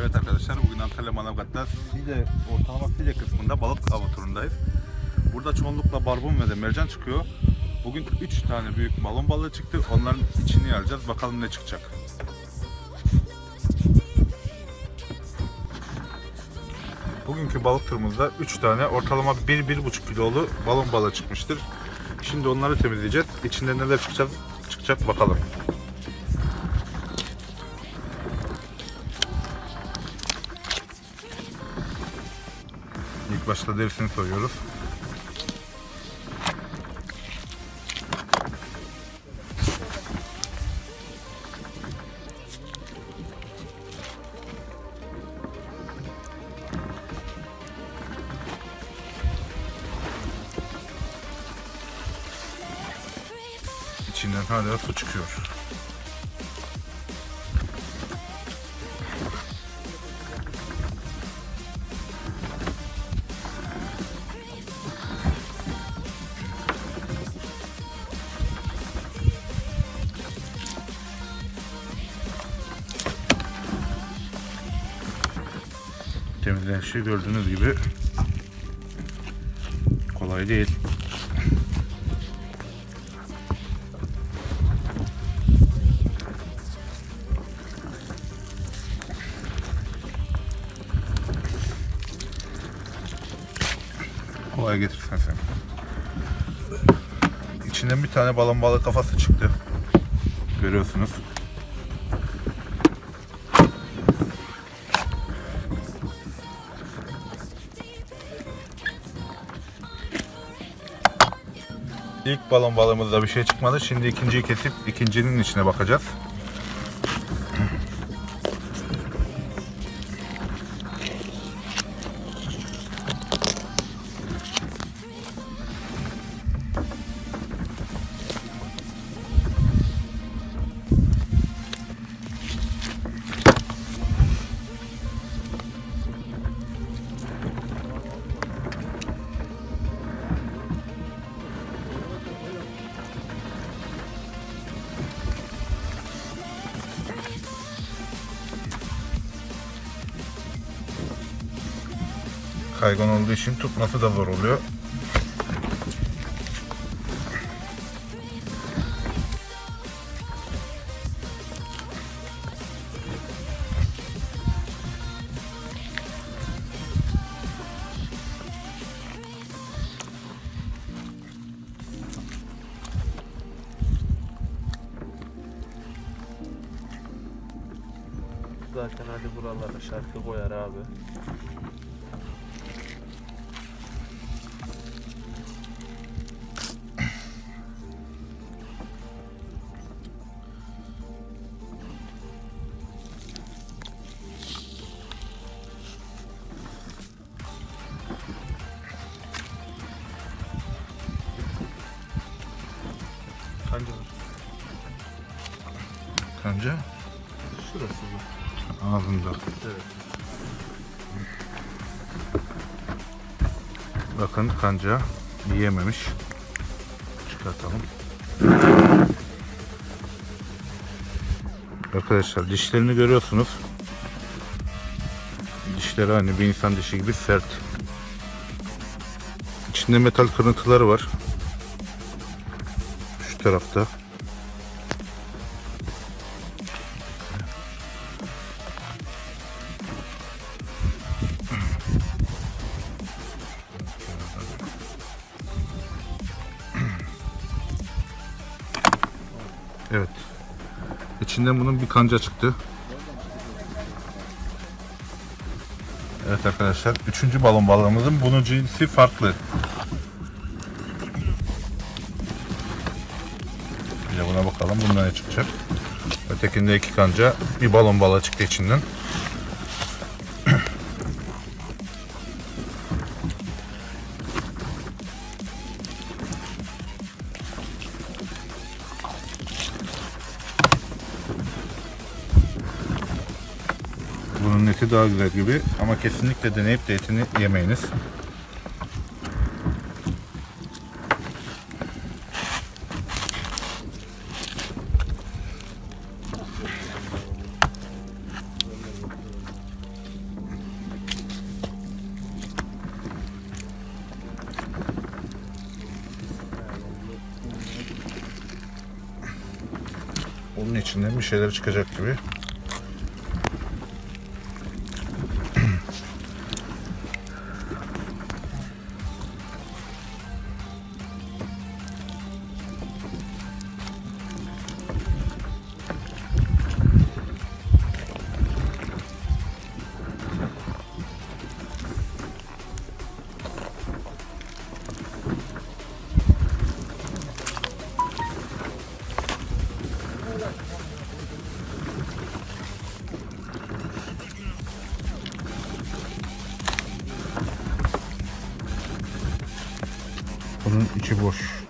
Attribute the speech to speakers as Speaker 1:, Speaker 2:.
Speaker 1: Evet arkadaşlar bugün Antalya Manavgat'ta Sile, ortalama Sile kısmında balık avı turundayız. Burada çoğunlukla barbun ve de mercan çıkıyor. Bugün 3 tane büyük balon balığı çıktı. Onların içini alacağız. Bakalım ne çıkacak. Bugünkü balık turumuzda 3 tane ortalama 1-1,5 kilolu balon balığı çıkmıştır. Şimdi onları temizleyeceğiz. İçinde neler çıkacak, çıkacak bakalım. İlk başta derisini soyuyoruz. İçinden hala su çıkıyor. Temizlenişi gördüğünüz gibi kolay değil. Kolay getirsen sen. İçinden bir tane balon balık kafası çıktı. Görüyorsunuz. İlk balon balığımızda bir şey çıkmadı. Şimdi ikinciyi kesip ikincinin içine bakacağız. Kaygan olduğu için tutması da zor oluyor.
Speaker 2: Zaten hadi buralara şarkı koyar abi.
Speaker 1: Kanca. Kanca
Speaker 2: Şurası bu.
Speaker 1: ağzında.
Speaker 2: Evet.
Speaker 1: Bakın kanca yiyememiş. Çıkartalım. Arkadaşlar dişlerini görüyorsunuz. Dişleri aynı bir insan dişi gibi sert. İçinde metal kırıntıları var. Tarafta. Evet. İçinden bunun bir kanca çıktı. Evet arkadaşlar. Üçüncü balon balığımızın bunun cinsi farklı. Buna bakalım. Bundan ne çıkacak? Ötekinde iki kanca. Bir balon balığı çıktı içinden. Bunun eti daha güzel gibi ama kesinlikle deneyip de etini yemeyiniz. Onun içinden bir şeyler çıkacak gibi. всего ж